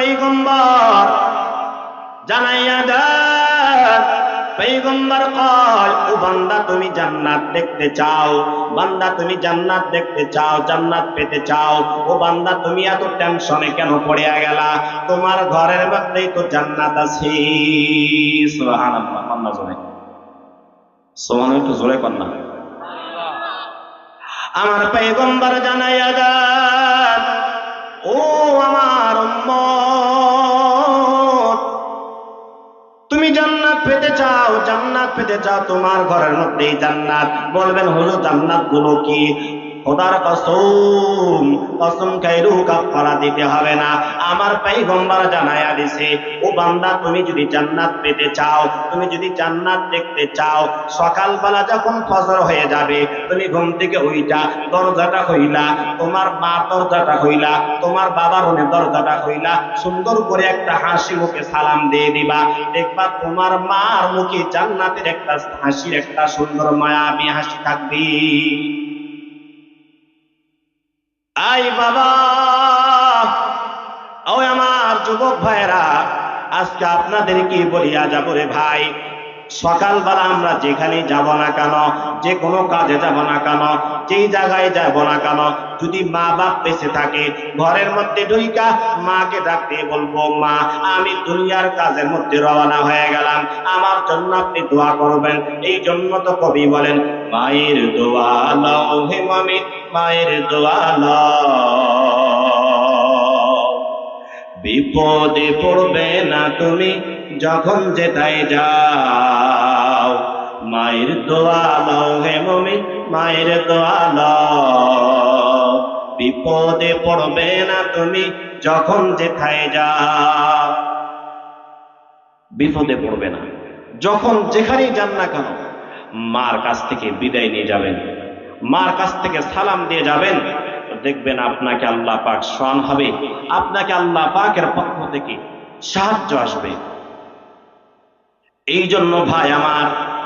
পৈগম্বর জানাইয়া দেন পৈগম্বর কয়, ও বান্দা, তুমি জান্নাত দেখতে চাও। বান্দা, তুমি জান্নাত দেখতে চাও, জান্নাত পেতে চাও। ও বান্দা, তুমি এত টেনশনে কেন পড়িয়া গেলা? তোমার ঘরের মধ্যেই তো জান্নাত আছে। সুবহানাল্লাহ জোরে। সোমান একটু জোরে কন্যা আমার পৈগম্বর জানাইয়া দেন ও আমার উম্মত পেতে চাও জান্নাত পেতে চাও তোমার ঘরের মধ্যেই জান্নাত। বলবেন হলো জান্নাতগুলো কি? খোদার কসম কসম খাইরু কাফারা দিতে হবে না। আমার পয়গম্বর জানায়া দিছে, ও বান্দা, তুমি যদি জান্নাত পেতে চাও, তুমি যদি জান্নাত দেখতে চাও, সকালবেলা যখন ফজর হয়ে যাবে, তুমি ঘুম থেকে উইটা দরজাটা হইলা তোমার মার দরজাটা হইলা তোমার বাবার রুমের দরজাটা হইলা সুন্দর করে একটা হাসি মুখে সালাম দিয়ে দিবা। দেখবা তোমার মার মুখে জান্নাতের একটা হাসির একটা সুন্দর, মায়াবী হাসি থাকবে। আই বাবা ও আমার যুবক ভাইরা আজকে আপনাদের কি বলিয়া যাব রে ভাই সকালবেলা আমরা যেখানে যাব না কেন, যে কোনো কাজে যাব না কেন, যেই জায়গায় যাব না কেন, যদি মা বাপ বেঁচে থাকে, ঘরের মধ্যে ঢুইকা মাকে ডাকতে বলব, মা, আমি দুনিয়ার কাজের মধ্যে রওনা হয়ে গেলাম, আমার জন্য আপনি দোয়া করবেন। এই জন্য তো কবি বলেন, মায়ের দোয়া লও হে মামি মায়ের দোয়া লও। বিপদে পড়বে না তুমি, যখন যেটাই যাও। মায়ের দোয়া লও হে মমি মায়ের দোয়া লও বিপদে পড়বে না তুমি যখন যেথায় যাও। বিপদে পড়বে না। যখন যেখানেই যান না কেন, মার কাছ থেকে বিদায় নিয়ে যাবেন। মার কাছ থেকে সালাম দিয়ে যাবেন। দেখবেন আপনাকে আল্লাহ পাক সন হবে। আপনাকে আল্লাহ পাকের পক্ষ থেকে সাহায্য আসবে। এই জন্য ভাই আমার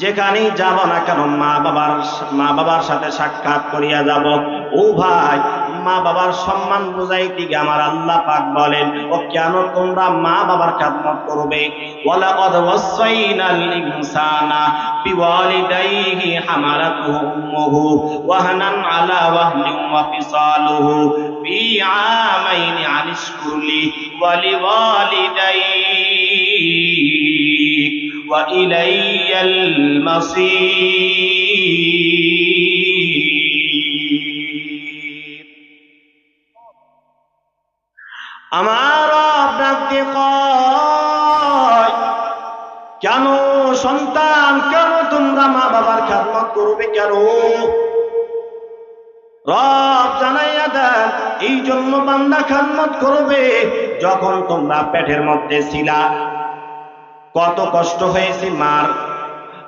যেখানেই যাব না কেন, মা বাবার মা বাবার সাথে সাক্ষাৎ করিয়া যাব। ও ভাই, মা বাবার সম্মান বুঝাইতে গিয়ে আমার আল্লাহ পাক বলেন, ও কেন তোমরা মা বাবার খেদমত করবে? ওয়ালাকাদ ওয়াসাইনাল ইনসানা বিওয়ালিদাইহি হামালাতুহু উম্মুহু ওয়াহনান আলা ওয়াহনিন ওয়া ফিসালুহু ফি আনিশকুরলি ওয়ালিওয়ালিদাইক وإلي المصير আমার ডাকতে কয় কেন সন্তান কেন তোমরা মা বাবার খেদমত করবে কেন রব জানাইয়া দেন এই জন্য বান্দা খেদমত করবে যখন তোমরা পেটের মধ্যে ছিলা কত কষ্ট হয়েছে, মার।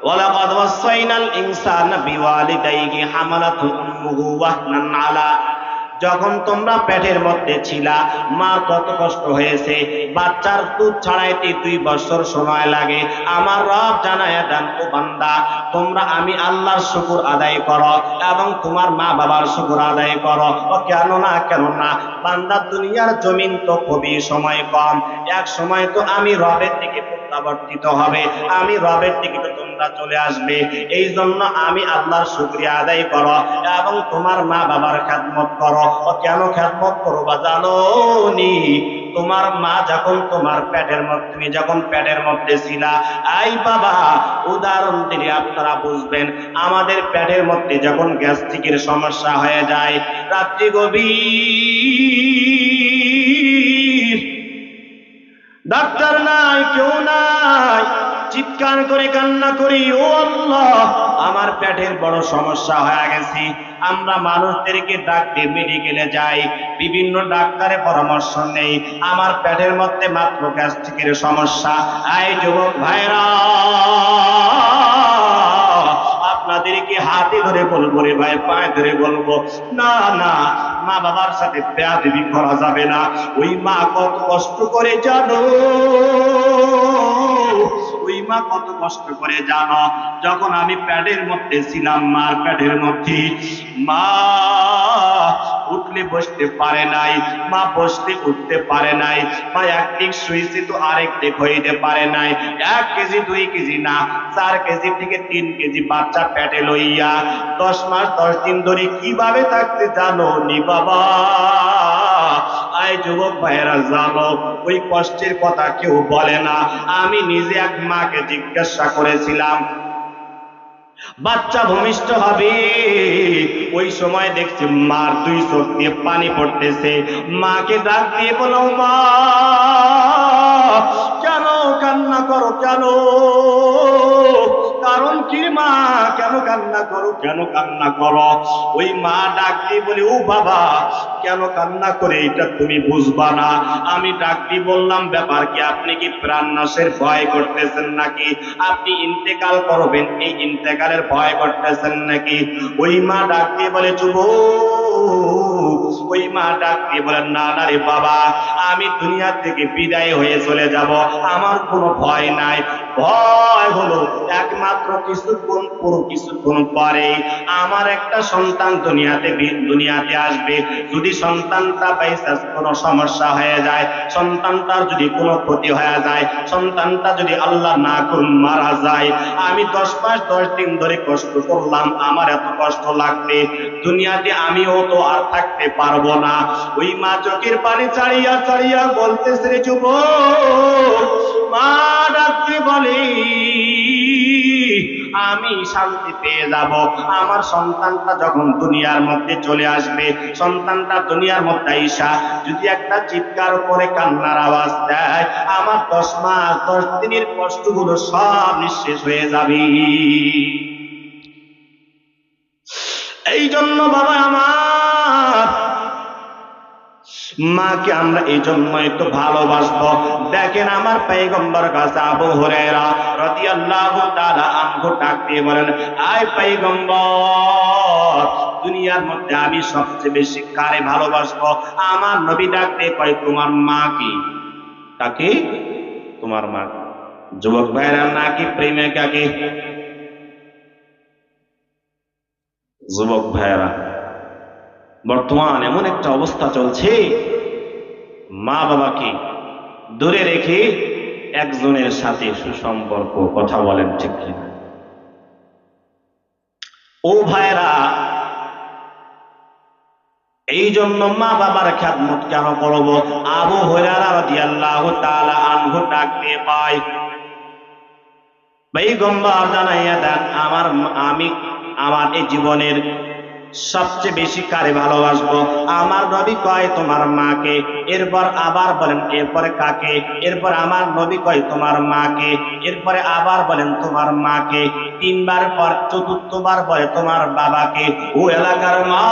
ওয়ালাকাদ ওয়াসাইনাল ইনসানা বিওয়ালিদাইহি হামালাতু উম্মুহু ওয়াহনান আলা। যখন তোমরা পেটের মধ্যে ছিলা, মা কত কষ্ট হয়েছে। বাচ্চার দুধ ছাড়াইতে দুই বছর সময় লাগে। আমার রব জানায় দেন, ও বান্দা, তোমরা আমি আল্লাহর শুকুর আদায় করো এবং তোমার মা বাবার শুকুর আদায় করো। ও কেন না কেন না, বান্দা দুনিয়ার জমিন তো খুবই সময় কম। এক সময় তো আমি রবের দিকে প্রত্যাবর্তিত হবে। আমি রবের দিকে তো তোমরা চলে আসবে। এই জন্য আমি আল্লাহর শুক্রিয়া আদায় করো এবং তোমার মা বাবার খেদমত করো। কেন খেদমত করবা জানো নি? তোমার মা যখন তোমার পেটের মধ্যে, তুমি যখন পেটের মধ্যে ছিলা, আই বাবা, উদাহরণ দিলে আপনারা বুঝবেন, আমাদের পেটের মধ্যে যখন গ্যাস্ট্রিকের সমস্যা হয়ে যায়, রাত্রি গভীর ডাক্তার নাই, কেউ নাই। চিৎকার করে কান্না করি, ও আল্লাহ, আমার পেটের বড় সমস্যা হয়ে গেছে। আমরা মানুষদেরকে ডাকতে মেডিকেলে যাই, বিভিন্ন ডাক্তারের পরামর্শ নেই। আমার পেটের মধ্যে মাত্র গ্যাস্ট্রিকের সমস্যা। আই যুবক ভাইরা, আপনাদেরকে হাতে ধরে বলব রে ভাই, পায়ে ধরে বলব, না না মা বাবার সাথে বেয়াদবি করা যাবে না। ওই মা কত কষ্ট করে জানো। ওই মা কত কষ্ট করে জানো। যখন আমি প্যাডের মধ্যে ছিলাম, মার প্যাডের মধ্যে, মা বসতে পারে নাই। মা বসতে উঠতে পারে নাই। মা এক দিক শুয়েছে তো আরেক দিক হইতে পারে নাই। এক কেজি, দুই কেজি না, চার কেজি থেকে তিন কেজি বাচ্চা পেটে লইয়া। দশ মাস, দশ দিন ধরে কীভাবে থাকতে জানো নি বাবা? আয় যুবক ভাইয়েরা, জানো, ওই কষ্টের কথা কেউ বলে না। আমি নিজে এক মাকে জিজ্ঞাসা করেছিলাম বাচ্চা ভূমিষ্ঠ হবে। ওই সময় দেখছি মার দুই চোখ দিয়ে পানি পড়তেছে। মাকে ডাক দিয়ে বলো, মা, কেন কান্না করো, কেন? কারণ কি মা? কেন কান্না করো? কেন কান্না করো? ওই মা ডাক দিয়ে বলে, ও বাবা, কেন কান্না করে? এটা তুমি বুঝবা না। আমি ডাক দিয়ে বললাম, ব্যাপার কি? আপনি কি প্রাণ নাশের ভয় করতেছেন নাকি? আপনি ইন্তেকাল করবেন, এই ইন্তেকালের ভয় করতেছেন নাকি? ওই মা ডাক দিয়ে বলে, যুবক, ওই মা ডাক দিয়ে বলেন না না রে বাবা, আমি দুনিয়া থেকে বিদায় হয়ে চলে যাব। আমার কোনো ভয় নাই। ভয় হলো একমাত্র কিছুক্ষণ, পুরো কিছুক্ষণ পরে আমার একটা সন্তান দুনিয়াতে দুনিয়াতে আসবে। যদি সন্তানটা বাইসাস কোনো সমস্যা হয়ে যায়, সন্তানটার যদি কোনো ক্ষতি হয়ে যায়, সন্তানটা যদি আল্লাহ না করুন, মারা যায়। আমি দশ মাস, দশ দিন ধরে কষ্ট করলাম, আমার এত কষ্ট লাগবে। দুনিয়াতে আমিও তো আর থাকতে পারব না। ওই মা চোখের পানি চাড়িয়া চাড়িয়া বলতেছে যুব মা ডাকতে বলে আমি শান্তি পেয়ে যাব। আমার সন্তানটা যখন দুনিয়ার মধ্যে চলে আসবে, সন্তানটা দুনিয়ার মধ্যে আইসা যদি একটা চিৎকার করে কান্নার আওয়াজ দেয়, আমার দশ মাস, দশ দিনের কষ্টগুলো সব নিঃশেষ হয়ে যাবে। এই জন্য বাবা আমার মাকে আমরা এই জন্য একটু ভালোবাসবো। দেখেন আমার পেগম্বর কাছে আবু হুরায়রা রাদিয়াল্লাহু তাআলা আনহু ডাক দিয়ে বলেন, আয় পেগম্বর দুনিয়ার মধ্যে আমি সবচেয়ে বেশি কারে ভালোবাসবো? আমার নবী ডাক দিয়ে কয়, তোমার মা কি? কাকে তোমার মা যুবক ভাইরা নাকি প্রেমিকাকে যুবক ভাইরা, বর্তমান এমন একটা অবস্থা চলছে মা বাবাকে দূরে রেখে একজনের সাথে সুসম্পর্ক, কথা বলেন ঠিক কিনা। ও ভাইরা এই জন্য মা বাবার খ্যাতমত কেন করব? আবু হরারা রাদিয়াল্লাহু তাআলা আনহু ডাক দিয়ে পায় পেগম্বর জানাইয়া দেন, আমার আমি, আমার এই জীবনের সবচেয়ে বেশি কারে ভালোবাসবো? আমার নবী কয়, তোমার মাকে। এরপর আবার বলেন, এরপরে কাকে? এরপর আমার নবী কয়, তোমার মাকে। এরপরে আবার বলেন, তোমার মাকে। তিনবার পর, চতুর্থবার বলে তোমার বাবাকে। ও এলাকার মা,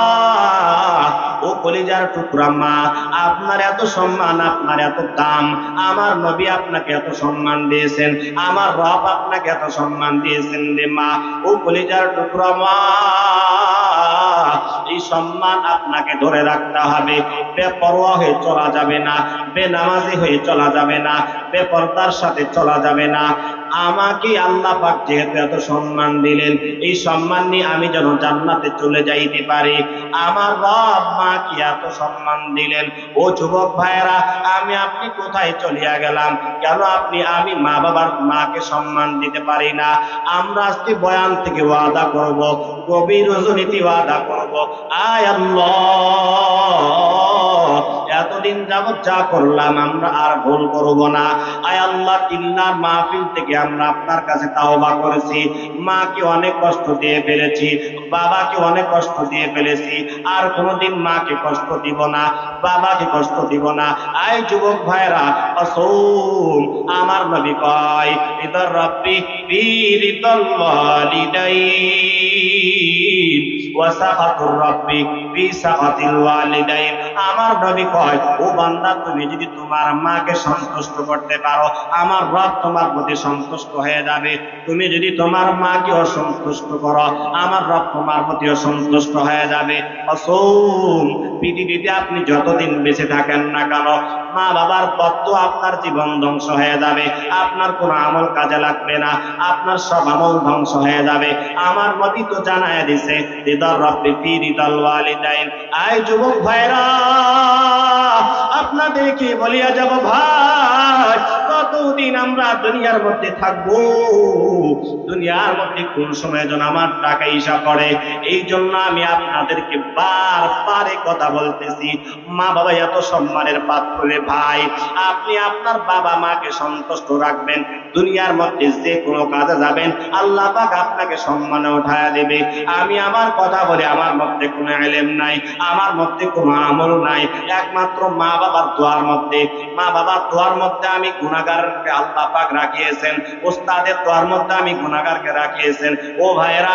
ও কলিজার টুকরা মা, আপনার এত সম্মান, আপনার এত দাম। আমার নবী আপনাকে এত সম্মান দিয়েছেন। আমার রব আপনাকে এত সম্মান দিয়েছেন রে মা। ও কলিজার টুকরা মা সম্মান আপনাকে ধরে রাখতে হবে। বেপরোয়া হয়ে চলা যাবে না, বেনামাজি হয়ে চলা যাবে না, বেপরদার সাথে চলা যাবে না। আমাকে আল্লাহ পাক যেহেতু এত সম্মান দিলেন, এই সম্মান নিয়ে আমি যেন জান্নাতে চলে যাইতে পারি। আমার রব মা কি এত সম্মান দিলেন। ও যুবক ভাইয়েরা, আমি আপনি কোথায় চলিয়া গেলাম? কেন আপনি, আমি মা বাবার মাকে সম্মান দিতে পারি না? আমরা আজকে বয়ান থেকে ওয়াদা করব, গভীর রজনীতি ওয়াদা করব। আয় আল্লাহ! এতদিন যাবৎ যা করলাম আমরা আর ভুল করব না। আয় আল্লাহ কিল্লার মাহফিল থেকে আমরা আপনার কাছে তাওবা করেছি। মাকে অনেক কষ্ট দিয়ে ফেলেছি, বাবাকে অনেক কষ্ট দিয়ে ফেলেছি। আর কোনোদিন মাকে কষ্ট দিব না, বাবাকে কষ্ট দিব না। আয় যুবক ভাইরা অসৌম, আমার নবী কয়, ইদর রব্বি বীরিদল ওয়ালিদাইন ওয়াসাখাতুর রব্বি ফি সাখাতিল ওয়ালিদাইন। আমার নবী কয়, ও বান্দা, তুমি যদি তোমার মাকে সন্তুষ্ট করতে পারো, আমার রব তোমার প্রতি সন্তুষ্ট হয়ে যাবে। তুমি যদি তোমার মাকে অসন্তুষ্ট করো, আমার রব তোমার প্রতি অসন্তুষ্ট হয়ে যাবে। অসৌম, পৃথিবীতে আপনি যতদিন বেঁচে থাকেন না কেন মা বাবার পথ তো আপনার জীবন ধ্বংস হয়ে যাবে। আপনার কোনো আমল কাজে লাগবে না, আপনার সব আমল ধ্বংস হয়ে যাবে। আমার নবী তো জানায় দিছে, হৃদয় রব্বি ফি ওয়ালিদাইন। আয় যুবক ভাইরা! আপনাদেরকে বলিয়া যাব ভাই। কতদিন আমরা দুনিয়ার মধ্যে থাকব, দুনিয়ার মধ্যে কোন সময় যেন আমার টাকা ইসা করে এই জন্য আমি আপনাদেরকে বার বারে কথা বলতেছি। মা বাবা এত সম্মানের পাত্র ভাই, আপনি আপনার বাবা মাকে সন্তুষ্ট রাখবেন, দুনিয়ার মধ্যে যে কোনো কাজে যাবেন, আল্লাহ পাক আপনাকে সম্মানে উঠায়া দেবে। আমি আমার কথা বলে আমার মধ্যে কোনো এলেম নাই, আমার মধ্যে কোনো আমল নাই, একমাত্র মা বাবার দোয়ার মধ্যে। মা বাবার দোয়ার মধ্যে আমি গুণাগারকে আল্লাহ পাক রাখিয়েছেন। ওস্তাদের দোয়ার মধ্যে আমি গুণাগারকে রাখিয়েছেন। ও ভাইরা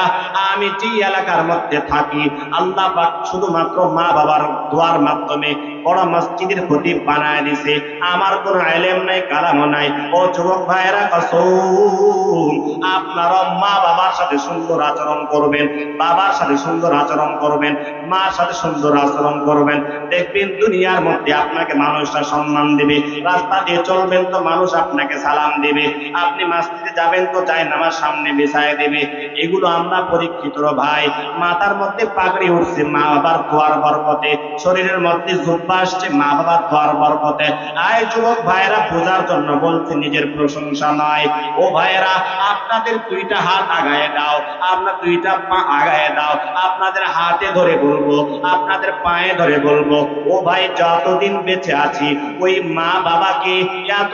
আমি যে এলাকার মধ্যে থাকি, আল্লাহ পাক শুধুমাত্র মা বাবার দোয়ার মাধ্যমে বড় মসজিদের খতিব বানায় দিছে। আমার কোনো এলেম নাই, কালামও নাই। ও যুবক ভাইরা কসম, আপনারা মা বাবার সাথে সুন্দর আচরণ করবেন, বাবার সাথে সুন্দর আচরণ করবেন, মার সাথে সুন্দর আচরণ করবেন। দেখবেন দুনিয়ার মধ্যে আপনাকে মানুষরা সম্মান দেবে। রাস্তা দিয়ে চলবেন তো মানুষ আপনাকে সালাম দেবে। আপনি মাস্তিতে যাবেন তো চাই নামার সামনে বিছায় দেবে। এগুলো আমরা পরীক্ষিত ভাই। মাথার মধ্যে পাগড়ি উঠছে মা বাবার দোয়ার বরকতে। শরীরের মধ্যে জুব্বা আসছে মা বাবার দোয়ার বরকতে। আয় যুবক ভাইয়েরা, বোঝার জন্য বলছে, নিজের প্রশংসা নয়। ও ভাইয়েরা, আপনাদের দুইটা হাত আগায় দাও। আপনার দুইটা পা আগায় দাও। আপনাদের হাতে ধরে বলব, আপনাদের পায়ে ধরে বলব, ও ভাই, যতদিন বেঁচে আছি, ওই মা বাবাকে এত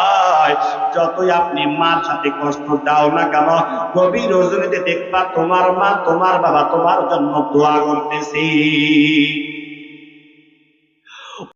যতই আপনি মার সাথে কষ্ট দাও না কেন, গভীর রজনীতে দেখবা তোমার মা, তোমার বাবা তোমার জন্য দোয়া করতেছি।